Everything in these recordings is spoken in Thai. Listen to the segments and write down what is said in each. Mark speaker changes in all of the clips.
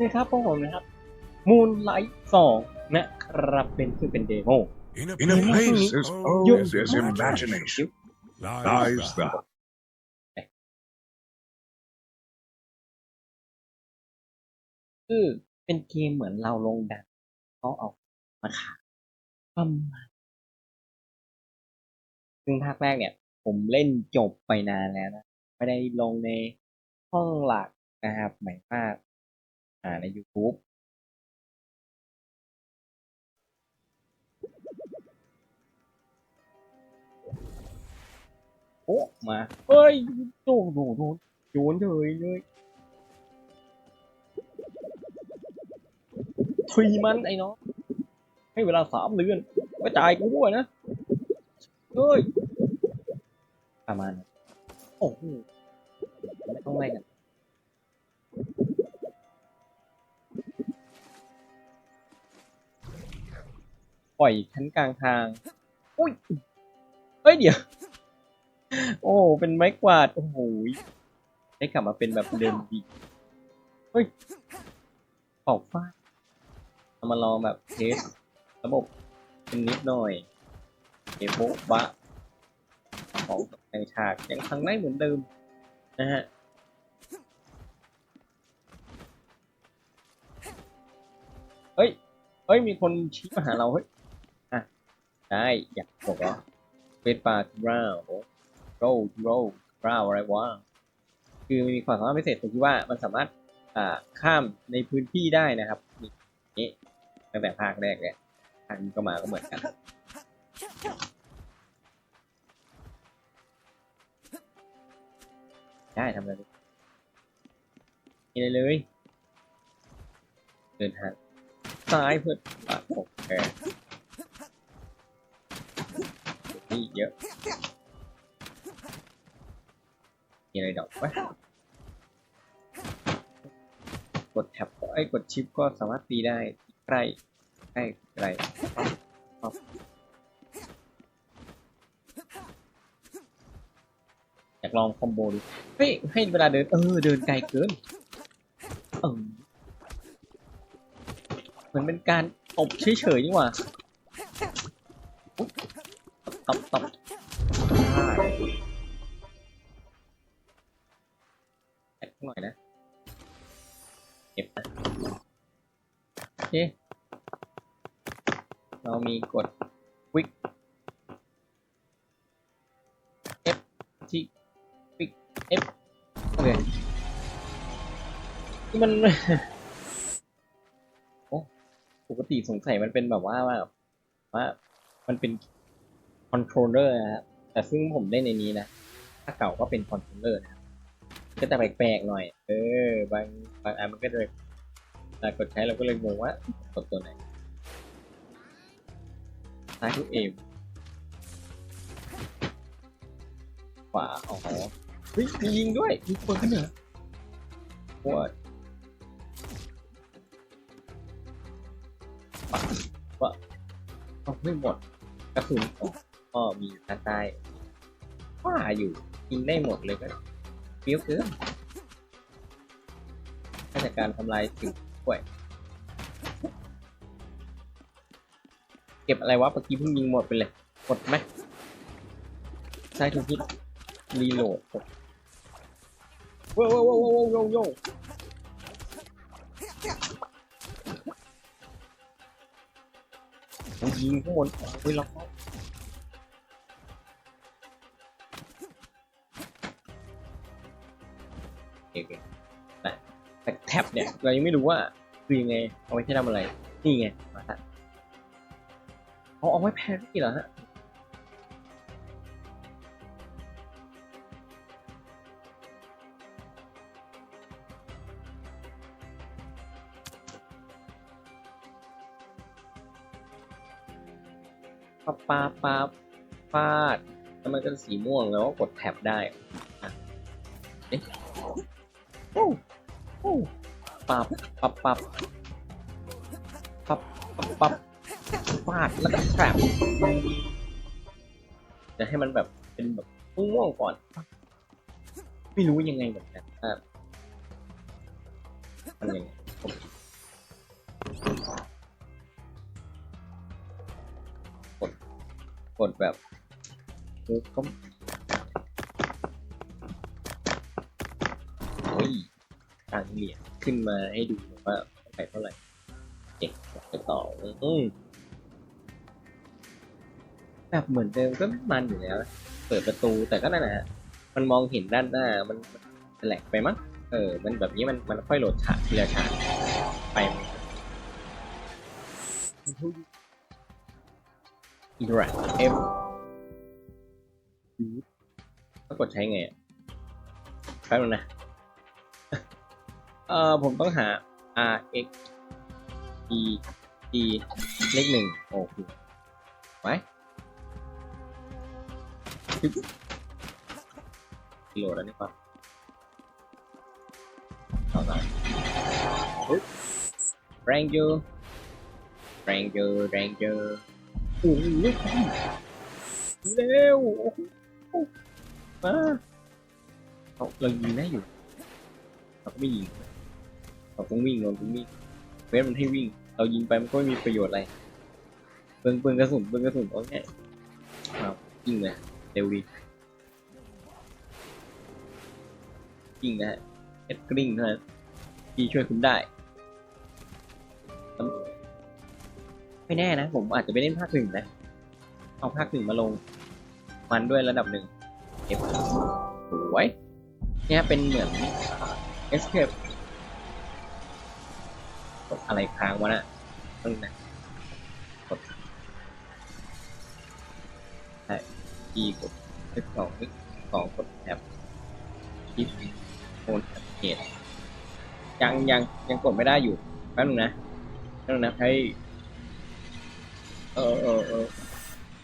Speaker 1: นะครับพวกผมนะครับมูนไลท์สองนะครับเป็นซึ่งเป็นเดโม
Speaker 2: In a,
Speaker 3: In a place as old
Speaker 1: You-
Speaker 3: as his imagination
Speaker 2: lies,
Speaker 3: lies
Speaker 2: the
Speaker 3: the
Speaker 1: คือเป็นเกมเหมือนเราลงดันเขาเอามาขายประมาณซึ่งภาคแรกเนี่ย ผมเล่นจบไปนานแล้วนะ ไม่ได้ลงในห้องหลักนะครับหมายว่าาใน YouTube โอ้มา เฮ้ยโดนโดนโดนโยนเลยเลยทีมันไอ้น้องให้เวลาสามเดือนไว้จ่ายกูด้วยนะ เฮ้ย ประมาณ โอ้โหไม่ต้องไล่กัน ปล่อยชั้นกลางทาง อุ้ยเฮ้ยเดี๋ยว โอ้เป็นไม้กวาด โอ้โหได้กลับมาเป็นแบบเดิมดีเฮ้ยเป่าฟ้าดเอามาลองแบบเทสระบบเป็นนิดหน่อยเอโบบะของในฉากยังทำได้เหมือนเดิมนะฮะเฮ้ย เฮ้ย มีคนชี้มาหาเรา เฮ้ย ได้อยากบอกว่าเวทปาทราโอ้โรโรราอะไรวะคือมีความสามารถพิเศษตรงที่ว่ามันสามารถอ่าข้ามในพื้นที่ได้นะครับนี่นี่ตั้งแต่ภาคแรกเนี่ยภาคนี้ก็มาก็เหมือนกันได้ทำอะไรเลยมีอะไรเลยเดินทางซ้ายเพื่อปาดอกแก นี่เยอะ มีอะไรดอกวะกดแท็บก็ไอ้กดชิปก็สามารถตีได้ใกล้ใกล้ไกลอยากลองคอมโบดูเฮ้ยให้เวลาเดิน เออ เดินไกลเกินเออเหมือนเป็นการตบเฉยๆนี่หว่าอุ๊ย ตบตบแอบหน่อยนะเก็บนะโอเคเรามีกด quick F ที่ quick F โอเคนี่มันโอ้ปกติสงสัยมันเป็นแบบว่าว่าว่ามันเป็น คอนโทรลเลอร์นะครับแต่ซึ่งผมเล่นในนี้นะ ถ้าเก่าก็เป็นคอนโทรลเลอร์นะก็จะแปลกๆหน่อย เออ บางบางอันมันก็เลยกดใช้เราก็เลยงงว่ากดตัวไหนซ้ายทุกเอมขวาอ๋อเฮ้ยมียิงด้วยมีคนขึ้นเหรอว่าปักว่าเอาไม่หมดกระสุนอ๋อ ก็มีอยู่ด้านใต้ว่าอยู่ยิงได้หมดเลยก็เปรี้ยวเกินถ้าจากการทำลายสิ่งป่วย เก็บอะไรวะเมื่อกี้เพิ่งยิงหมดไปเลยกดไหมใช่ทุกทีรีโหลดว้าวว้าวว้าวว้าวว้าวโอ้ยยิงข้างบนโอ้ยล็อก โอเคโอเคแต่แท็บเนี่ย เรายังไม่รู้ว่าคือยังไง เอาไว้ใช้ทำอะไร นี่ไง มาละเอาเอาไว้แพนที่เหรอฮะปาปาปาฟาดแล้วมันก็สีม่วงแล้วก็กดแท็บได้ อะเอ๊ะ ปับปับปับปับปับปับฟาดแล้วก็แกรบจะให้มันแบบเป็นแบบง่วงก่อน ไม่รู้ยังไงแบบนกันครับอะไรกด กดแบบก็ ยตังเหรียญขึ้นมาให้ดูว่าไปเท่าไหร่เจ็ดไปต่ออืมแบบเหมือนเดิมก็มันอยู่แล้ว เปิดประตูแต่ก็นั่นนะฮะมันมองเห็นด้านหน้า มันแหลกไปมั้ง เออ มันแบบนี้มันมันค่อยโหลดฉากทีละฉากไปอินทอร์แอคเอฟต้องกดใช้ไงแป๊บนึงนะ เอ่อผมต้องหา R X E E เลขหนึ่งโอ้โหไว้ปึ๊บโหลดแล้วนี่ปะต่อมาปึ๊บ Ranger Ranger Ranger โอ้โหเร็วโอ้หมาเอาเรายิงได้อยู่เราก็ไม่ยิง เราต้องวิ่งเราต้องวิ่งเวทมันให้วิ่ง เรายิงไปมันก็ไม่มีประโยชน์อะไรเปิงเปิงกระสุนเปิงกระสุนโอเคครับยิงเลยเร็วดียิงนะฮะเอ็ดกริ้งเท่านั้นที่ช่วยคุณได้ไม่แน่นะ ผมอาจจะไปเล่นภาคหนึ่งนะ เอาภาคหนึ่งมาลง มันด้วยระดับหนึ่งเอฟสวยเนี่ยเป็นเหมือนเอสเคป กดอะไรค้างวะน่ะตึ้งนะกดใช่อีกดเลขสองเลขสองกดแท็บคิดโอนแท็บเกตยังยังยังกดไม่ได้อยู่แป๊บนึงนะแป๊บนึงนะให้เออเออเออ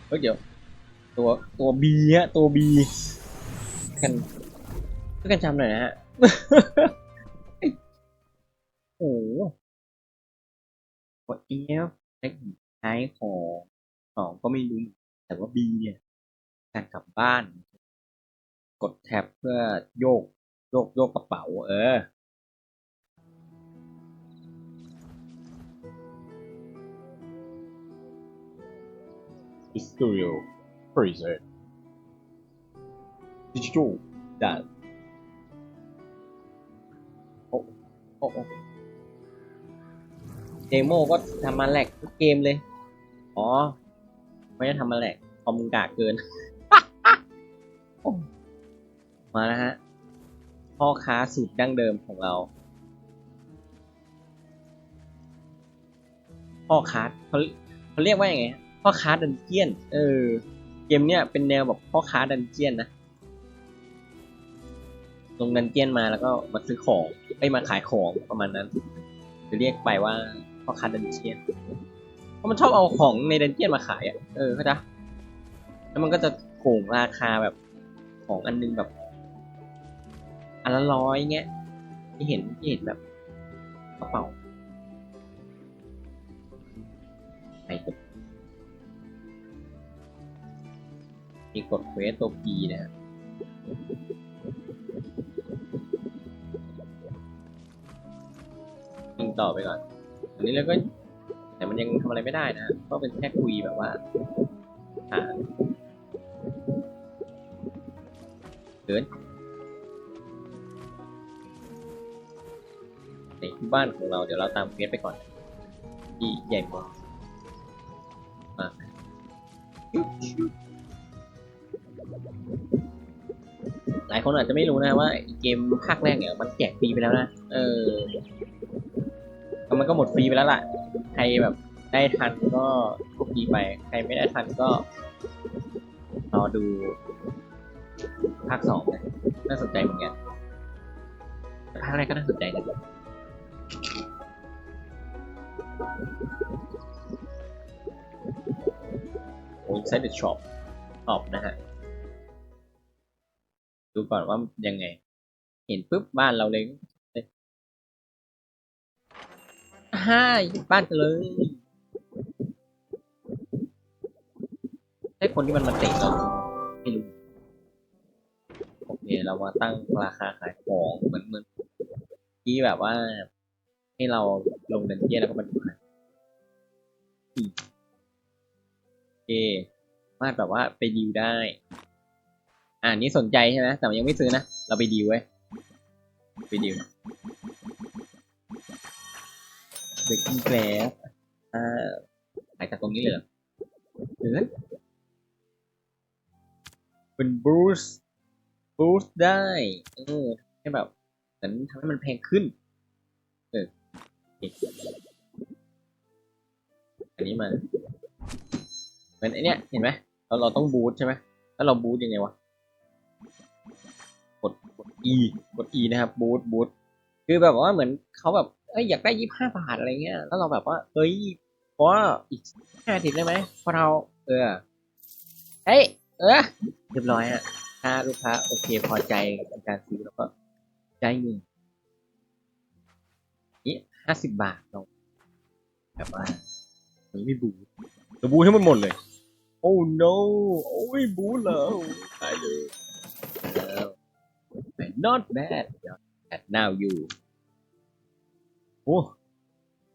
Speaker 1: เฮ้ยเดี๋ยวตัวตัวบีฮะตัวบีกันช่วยกันจำหน่อยนะฮะ กด F เลขท้ายของสองก็ไม่รู้ แต่ว่า B เนี่ย การกลับบ้าน กดแท็บเพื่อโยก โยกโยกกระเป๋า เออ Studio Freezer Digital ได้โอ้โอ้ เดโมก็ทำมาแหลกทุกเกมเลย อ๋อ ไม่ได้ทำมาแหลกคอมมึงกากเกิน มาแล้วฮะ พ่อค้าสูตรดั้งเดิมของเรา พ่อค้าเขาเขาเรียกว่าอย่างไงพ่อค้าดันเจียน เออ เกมเนี้ยเป็นแนวแบบพ่อค้าดันเจียนนะ ลงดันเจียนมาแล้วก็มาซื้อของไอ้มาขายของประมาณนั้นจะเรียกไปว่า พ่อค้าดันเจียนเพราะมันชอบเอาของในดันเจียนมาขายอะเออเข้าใจแล้วมันก็จะโกงราคาแบบของอันนึงแบบ อันละร้อยเงี้ยที่เห็นที่เห็นแบบกระเป๋าไปกดมีกดเควสตัว P นะฮะยิงต่อไปก่อน อนนี้เราก็แต่มันยังทำอะไรไม่ได้นะ ก็เป็นแค่คุยแบบว่าหาเกินในที่บ้านของเราเดี๋ยวเราตามเฟสไปก่อน ที่ใหญ่มากมาหลายคนอาจจะไม่รู้นะว่าเกมภาคแรกเนี่ยมันแจกฟรีไปแล้วนะ เออ มันก็หมดฟรีไปแล้วล่ะ ใครแบบได้ทันก็โชคดีไป ใครไม่ได้ทันก็รอดูภาคสองนะน่าสนใจเหมือนกันภาคแรกก็น่าสนใจนะโอ้ย Inside the Shop ตอบนะฮะ ดูก่อนว่ายังไง เห็นปุ๊บบ้านเราเลย เลยฮ่าบ้านกันเลยใช่คนที่มันมาเตะเราไม่รู้โอเคเรามาตั้งราคาขายของเหมือนเหมือนที่แบบว่า ให้เราลงเดนเจียแล้วก็มาดูขายอืมโอเคมารถแบบว่าไปดีลได้ อ่านี่สนใจใช่ไหมแต่ยังไม่ซื้อนะ เราไปดีลไว้ยไปดีล เบรกกิ้งแกลสอ่าขายจากตรงนี้เลยหรือเป็นบูสต์บูสต์ได้เออให้แบบเหมือนทำให้มันแพงขึ้น เอออันนี้มาเหมือนไอเนี้ยเห็นไหมเราเราต้องบูสต์ใช่ไหมแล้วเราบูสต์ยังไงวะกดกด E กด E นะครับบูทบูทคือแบบว่าเหมือนเขาแบบ เอ้ยอยากได้ยี่ห้าบาทอะไรเงี้ยแล้วเราแบบว่าเอ้ยเพราะว่าอีกห้าทีได้ไหมเพราะเราเออเฮ้ยเออเรียบร้อยฮะถ้าลูกค้าโอเคพอใจในการซื้อแล้วก็ได้เงินนี่ห้าสิบบาทเราแบบว่ามันไม่บูทเราบูทให้มันหมดเลย โอ้ no โอ้ยบูทแล้วตายเลยแล้ว not bad at now you โอ้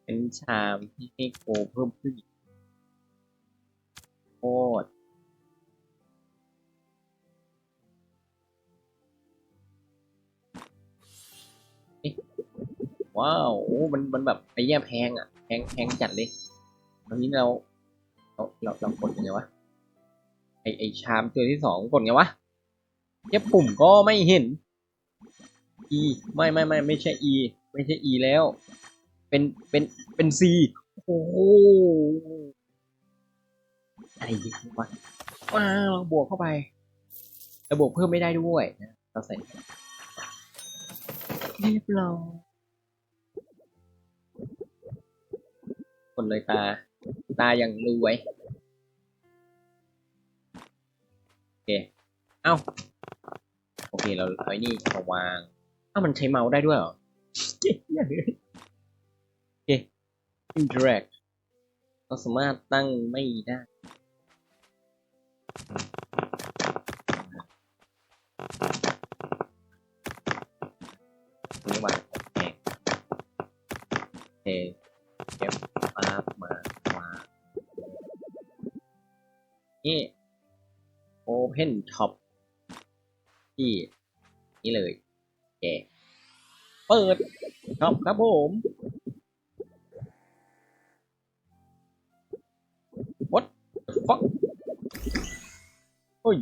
Speaker 1: เป็นชามที่ให้โคเพิ่มขึ้นอีกโคตรเอ๊ะว้าวโอ้มันมันแบบไอ้แย่แพงอะแพงแพงจัดเลยตอนนี้เราเราเราเรากดยังไงวะไอไอชามตัวที่สองกดไงวะเจ็บปุ่มก็ไม่เห็น E ไม่ไม่ไม่ไม่ใช่ E ไม่ใช่ E แล้ว เป็น เป็น เป็น C โอ้โหอะไรอยังวะว้าวเราบวกเข้าไปราบวกเพิ่มไม่ได้ด้วยนะเราใส่เรียบร้อยคนเลยตา ตาอย่างรวยโอเค เอ้า โอเค เราเอาไอ้นี่มาวางอ้ามันใช้เมาส์ได้ด้วยเหรอ เก่งอย่างเลยโอเค interact เราสามารถตั้งไม่ได้นี่วางโอเคโอเคเก็บปามาวานี่ open top ที่ นี่เลยโอเค เปิดครับครับผม what the fuck เฮ้ย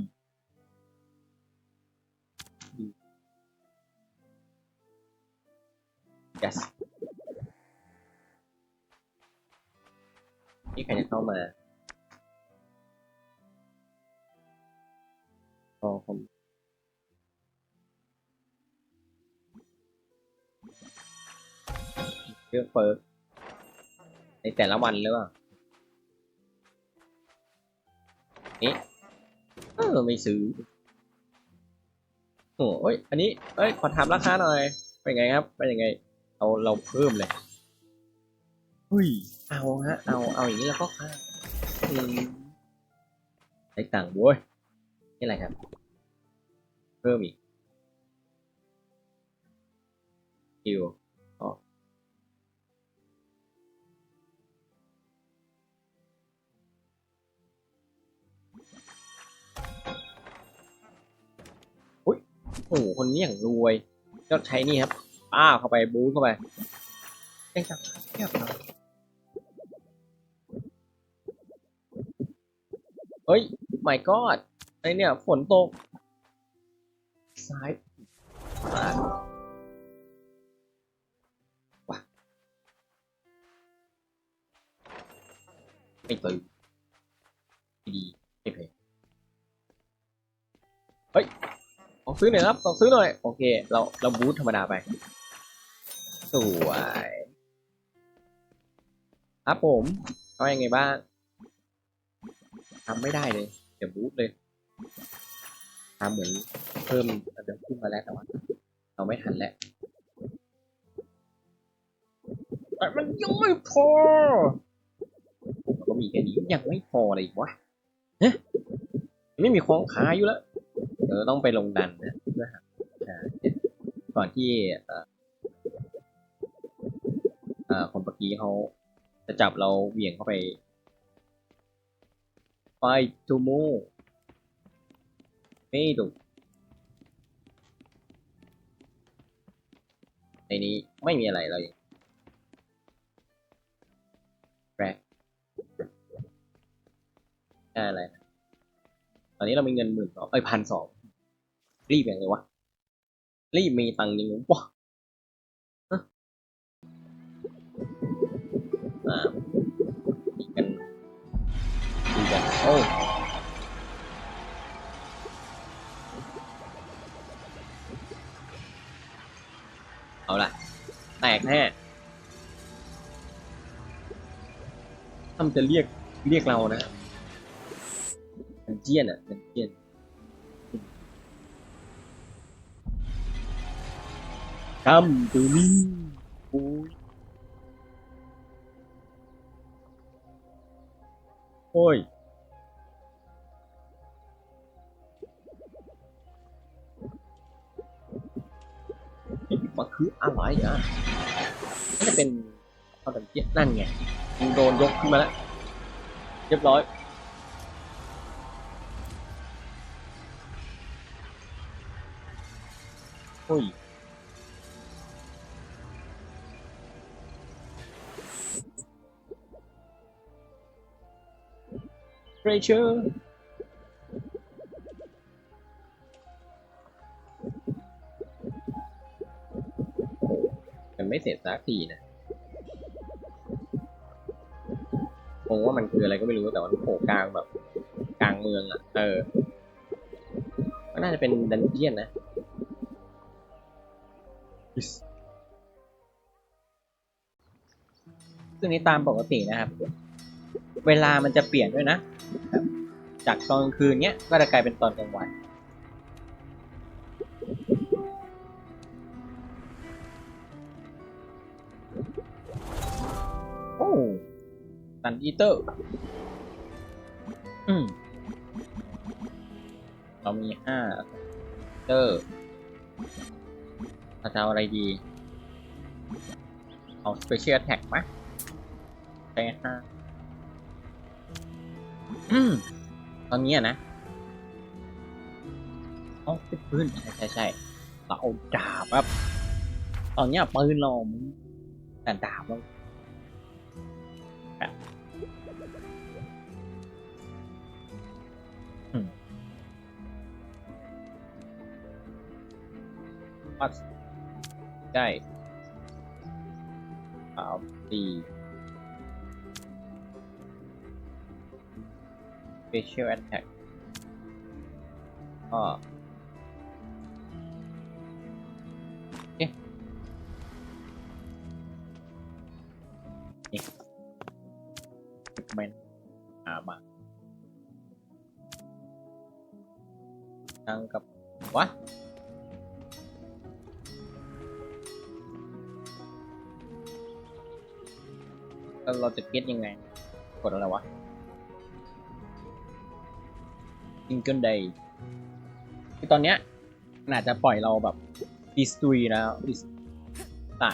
Speaker 1: เลือกในแต่ละวันหรือเปล่าเอ๊ะเออไม่ซื้อโอ้ยอันนี้เอ้ยขอถามราคาหน่อยเป็นไงครับเป็นยังไงเราเราเพิ่มเลยเฮ้ยเอาฮะเอาเอาอย่างนี้แล้วก็ค่าได้ตังค์เว้ยนี่อะไรครับ เพิ่มอีกคิว โอ้โหคนนี้อย่างรวยก็ใช้นี่ครับป้าเข้าไปบูทเข้าไปได้ตังเทียบเลยเฮ้ย my god ไอเนี่ยฝนตกซ้ายวาว่ะไม่ตื่นดีไม่เพลเฮ้ย ลองซื้อหน่อยครับลองซื้อหน่อย โอเค เราเราบูทธรรมดาไป สวยครับผมเอายังไงบ้างทำไม่ได้เลย เดี๋ยวบูทเลยทำเหมือนเพิ่มอันเดิมขึ้นมาแล้วแต่ว่าเราไม่ทันแล้วแต่มันยังไม่พอเราก็มีแค่นี้ยังไม่พอเลยอีกวะเฮ้ยไม่มีของขายอยู่แล้ว เออต้องไปลงดันนะเพื่อหาหาก่อนที่อ่อเอ่อคนเมื่อกี้เขาจะจับเราเหวี่ยงเข้าไปไฟทูโมไม่ดูในนี้ไม่มีอะไรเลยแปลกแค่อะไรนะ ตอนนี้เรามีเงินหมื่นสองเอ้ยพันสองรีบอย่างไรวะรีบมีตังค์ยังไงวะฮะอ่าดีกันดีกันโอ้เอาละแตกแน่ทำจะเรียกเรียกเรานะดัน เจียนอะดันเจียน Come to me โอ้ยโอ้ยมันคืออะไรอะน่าจะเป็นข้าวดันเจียนนั่นไงมึงโดนยกขึ้นมาแล้ว เรียบร้อย โอ้ย Rachel มันไม่เสร็จสักทีนะงงว่ามันคืออะไรก็ไม่รู้แต่ว่ามันโผล่กลางแบบ กลางเมืองอะ เออก็น่าจะเป็นดันเจียนนะ ซึ่งนี้ตามปกตินะครับ เวลามันจะเปลี่ยนด้วยนะ จากตอนกลางคืนเนี้ยก็จะกลายเป็นตอนกลางวันโอ้ตันอีเตอร์อืมเรามีห้าเตอร์ เราจะเอาอะไรดี เอาสเปเชียลแท็กมะไปห้าตอนนี้นะเอาเป็นปืนใช่ใช่ใช่เราเอาดาบครับตอนนี้ปืนเราแต่ดาบเราปัด ได้สามสี่เฟเชียลแอตแทกก็มันหามาทางกับวะ แล้วเราจะเก็ตยังไง กดอะไรวะซิงเกิลเดย์คือตอนเนี้ยมันอาจจะปล่อยเราแบบดิสตุยแล้วดิสตา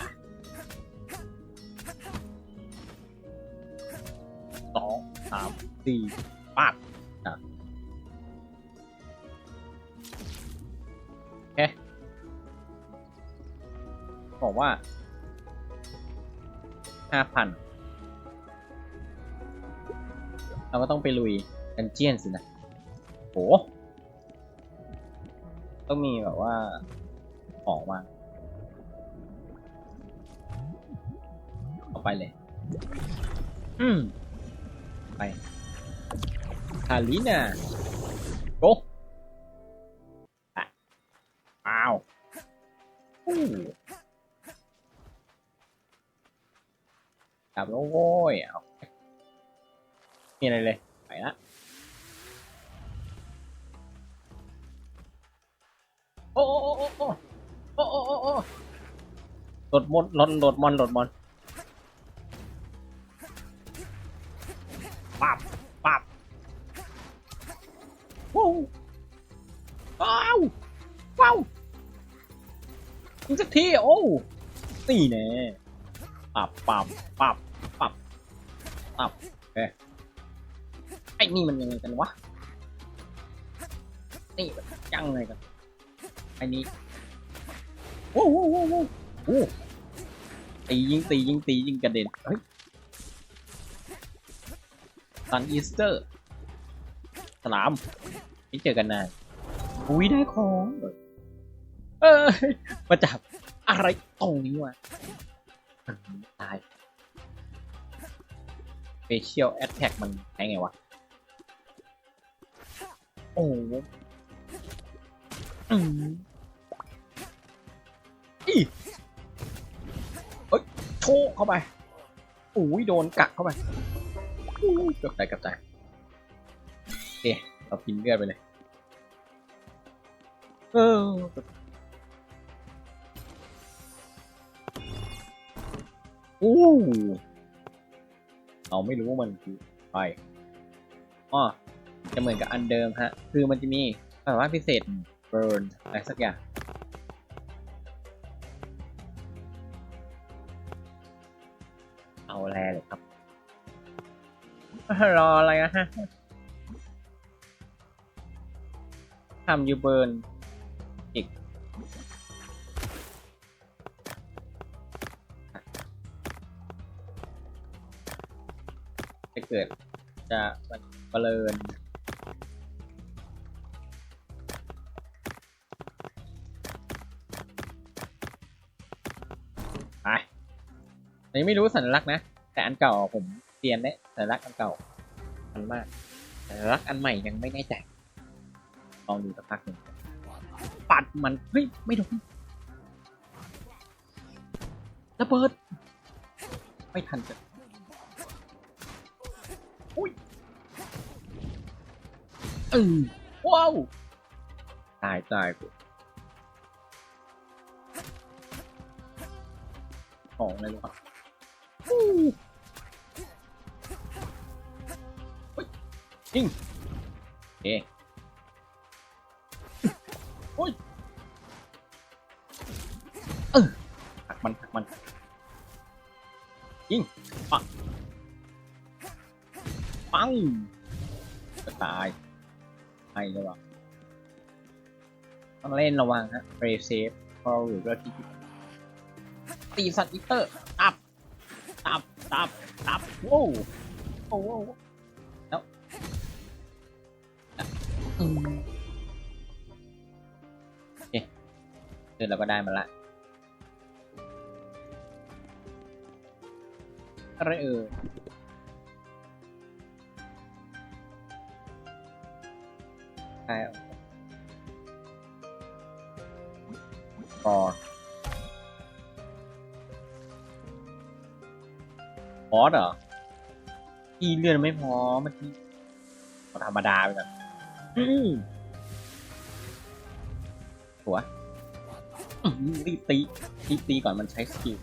Speaker 1: สองสามสี่ปากอะโอเคบอกว่าห้าพัน เราก็ต้องไปลุยดันเจียนสินะโหต้องมีแบบว่าของมาเอาไปเลย อืม ไปคาลินาโกอะอ้าวอู้กลับแล้วโว้ยเอา มีอะไรเลย ไปละโอ้โอ้โอ้โอ้โอ้โอ้โอ้โอ้โหลดมอนโหลดโหลดมอนโหลดมอนปับปับว้าวว้าวว้าวอีกสักทีโอ้นี่แน่ปับปับปับปับปับโอเค ไอ้นี่มันยังไงกันวะ นี่มันยังไงกันไอ้นี้โว้โว้วโว้โว้วโอ้ตียิงตียิงตียิงกระเด็น เฮ้ยซันอีสเตอร์สลามไม่เจอกันนานอุ้ยได้ของ เออมาจับอะไรตรงนี้วะตาย Facial Attack มันใช้ไงวะ โอ้อืมอีเอ้ยโชกเข้าไปอุ้ยโดนกักเข้าไปอู้ยเกือบตายเกือบตายโอเคเรากินเลือดไปเลย เอออู้เราไม่รู้ว่ามันคือไปอ้อ จะเหมือนกับอันเดิมฮะ คือมันจะมีแบบว่าพิเศษ burn อะไรสักอย่างเอาแลเลยครับ รออะไรอะฮะทำยูเบิร์นอีกจะเกิดจะมันเบลิน อันนี้ไม่รู้สัญลักษณ์นะ แต่อันเก่าผมเรียนเนี่ยสัญลักษณ์อันเก่าอันมากสัญลักษณ์อันใหม่ยังไม่แน่ใจลองดูสักพักหนึ่งปัดมันเฮ้ยไม่โดนระเบิด ไม่ทันจะอุ้ยเออว้าวตายตายกูของอะไรวะ ฮู้เฮ้ยยิงโอเคโอ้ยเออหักมันหักมันยิงปังปังจะตายไปเลยวต้องเล่นระวังฮะเรเซฟพอหรือว่าที่ตีสัตว์อีเตอร์ ตับตับตับ ตับโว้วโอ้โหแล้วอะอืมโอเคเดินเราก็ได้มาละอะไรเอ่ยใช่เอา อพอสเหรออีเลื่อนไม่พอเมื่อกี้เอธรรมดาไปก่อนอื้อหัวรีบตีรีบตีก่อนมันใช้สกิล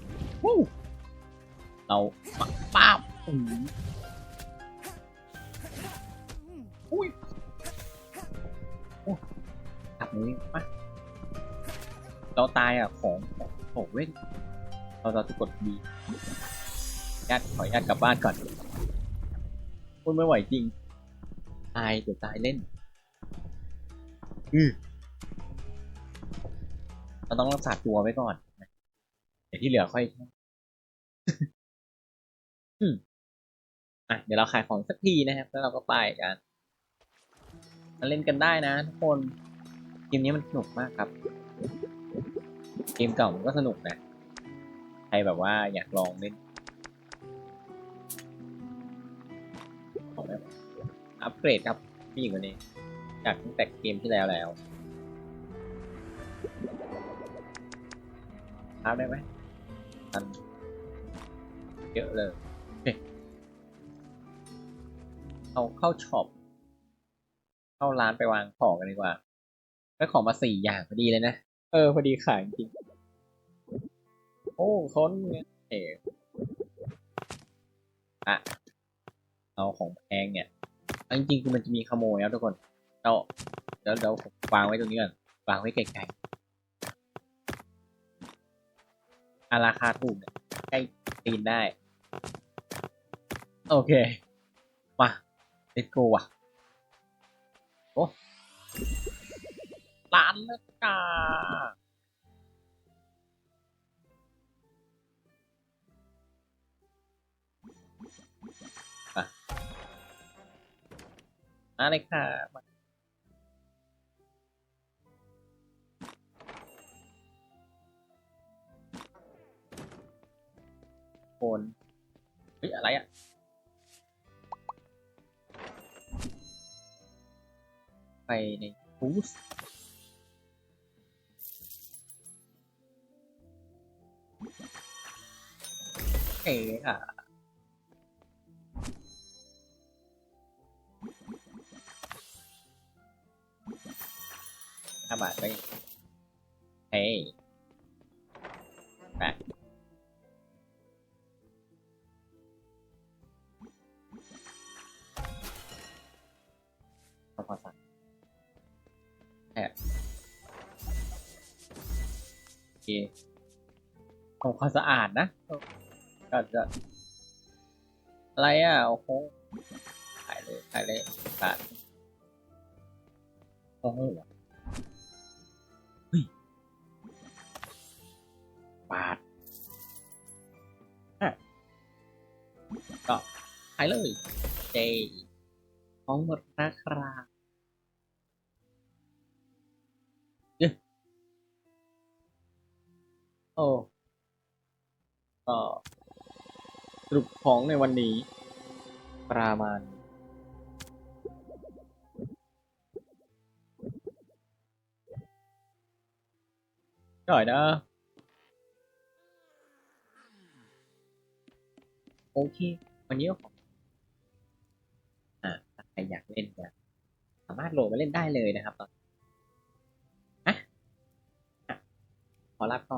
Speaker 1: เราปักป้าบอุ้ยอับนี้มาเราตายอะ ของของเว้นเราจะกดดี ญาติขออนุญาตกลับบ้านก่อนพูดไม่ไหวจริง ตายเดี๋ยวตายเล่น อือเราต้องรักษาตัวไว้ก่อนนะเดี๋ยวที่เหลือค่อย อืมอะ เดี๋ยวเราขายของสักทีนะครับ แล้วเราก็ไปกันมาเล่นกันได้นะทุกคน เกมนี้มันสนุกมากครับ เกมเก่ามันก็สนุกนะ ใครแบบว่าอยากลองเล่น อัปเกรดครับพี่หญิงคนนี้จากตั้งแต่เกมที่แล้วแล้วท้าได้ไหมทันเยอะเลยเคเอาเข้าช็อปเข้าร้านไปวางของกันดีกว่าได้ของมาสี่อย่างพอดีเลยนะ เออ พอดีขายจริง โอ้คนเนี่ยเอ๋อะเอาของแพงเนี่ย เอาจริงๆคือมันจะมีขโมยครับทุกคนเราเดี๋ยวเดี๋ยวผมวางไว้ตรงนี้ก่อนวางไว้ไกลๆอาราคาถูกใกล้ตีนได้ โอเค มาใน let's go ว่ะโอ้ล้านแล้วจ้า มาเลยค่ะมาคนเฮ้ย อะไรอะ ไปในบูสเอ๋ค่ะ บาทไปเฮ้ยไปพอสั่งแอบโอเคทำความสะอาดนะ ก็จะ อะไรอะ โอ้โหถ่ายเลยถ่ายเลยบา ขายเลยเจของหมดนะครับโอ้ก็สรุปของในวันนี้ ประมาณหน่อยนะ โอเค วันนี้ขออ่าถ้าใครอยากเล่นเนี่ยสามารถโหลดมาเล่นได้เลยนะครับตอนอะอะขอลาก่อนกันใหม่ครับ